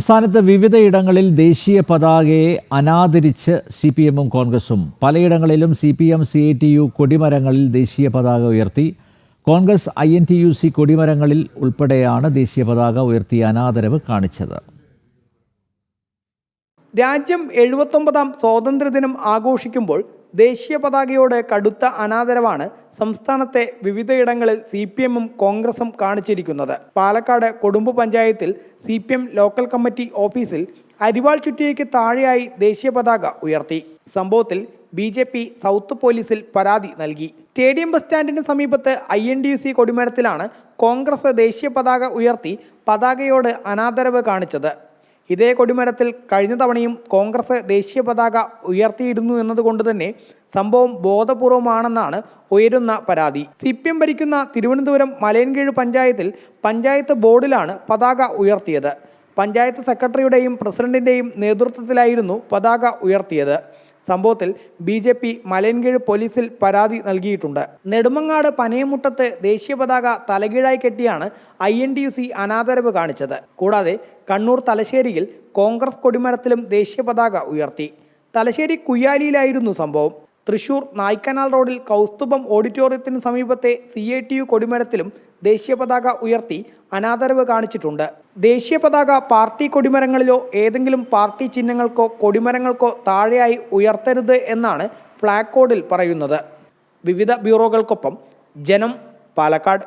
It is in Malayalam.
സംസ്ഥാനത്ത് വിവിധയിടങ്ങളിൽ ദേശീയ പതാകയെ അനാദരിച്ച് സി പി എമ്മും കോൺഗ്രസും. പലയിടങ്ങളിലും C P M C I T U കൊടിമരങ്ങളിൽ ദേശീയ പതാക ഉയർത്തി. Congress I N T U C കൊടിമരങ്ങളിൽ ഉൾപ്പെടെയാണ് ദേശീയ പതാക ഉയർത്തി അനാദരവ് കാണിച്ചത്. രാജ്യം എഴുപത്തൊമ്പതാം സ്വാതന്ത്ര്യദിനം ആഘോഷിക്കുമ്പോൾ ദേശീയ പതാകയോട് കടുത്ത അനാദരവാണ് സംസ്ഥാനത്തെ വിവിധയിടങ്ങളിൽ സി പി എമ്മും കോൺഗ്രസും കാണിച്ചിരിക്കുന്നത്. പാലക്കാട് കൊടുമ്പ് പഞ്ചായത്തിൽ C P M local committee ഓഫീസിൽ അരിവാൾ ചുറ്റിയയ്ക്ക് താഴെയായി ദേശീയ പതാക ഉയർത്തി. സംഭവത്തിൽ ബി ജെ പി സൗത്ത് പോലീസിൽ പരാതി നൽകി. സ്റ്റേഡിയം ബസ് സ്റ്റാൻഡിന് സമീപത്ത് I N D U C കൊടിമരത്തിലാണ് Congress ദേശീയ പതാക ഉയർത്തി പതാകയോട് അനാദരവ് കാണിച്ചത്. ഇതേ കൊടിമരത്തിൽ കഴിഞ്ഞ തവണയും കോൺഗ്രസ് ദേശീയ പതാക ഉയർത്തിയിരുന്നു എന്നതുകൊണ്ട് തന്നെ സംഭവം ബോധപൂർവമാണെന്നാണ് ഉയരുന്ന പരാതി. സി പി എം ഭരിക്കുന്ന തിരുവനന്തപുരം മലയൻകീഴ് പഞ്ചായത്തിൽ പഞ്ചായത്ത് ബോർഡിലാണ് പതാക ഉയർത്തിയത്. പഞ്ചായത്ത് സെക്രട്ടറിയുടെയും പ്രസിഡന്റിന്റെയും നേതൃത്വത്തിലായിരുന്നു പതാക ഉയർത്തിയത്. സംഭവത്തിൽ ബി ജെ പി മലയൻകീഴ് പോലീസിൽ പരാതി നൽകിയിട്ടുണ്ട്. നെടുമങ്ങാട് പനയമുട്ടത്ത് ദേശീയ പതാക തലകീഴായി കെട്ടിയാണ് I N D U C അനാദരവ് കാണിച്ചത്. കൂടാതെ കണ്ണൂർ തലശ്ശേരിയിൽ കോൺഗ്രസ് കൊടിമരത്തിലും ദേശീയ പതാക ഉയർത്തി. തലശ്ശേരി കുയ്യാലിയിലായിരുന്നു സംഭവം. തൃശൂർ നായ്ക്കനാൽ റോഡിൽ കൗസ്തുഭം ഓഡിറ്റോറിയത്തിന് സമീപത്തെ സി ഐ ടി യു കൊടിമരത്തിലും ദേശീയ പതാക ഉയർത്തി അനാദരവ് കാണിച്ചിട്ടുണ്ട്. ദേശീയ പതാക പാർട്ടി കൊടിമരങ്ങളിലോ ഏതെങ്കിലും പാർട്ടി ചിഹ്നങ്ങൾക്കോ കൊടിമരങ്ങൾക്കോ താഴെയായി ഉയർത്തരുത് എന്നാണ് ഫ്ളാഗ് കോഡിൽ പറയുന്നത്. വിവിധ ബ്യൂറോകൾക്കൊപ്പം ജനം പാലക്കാട്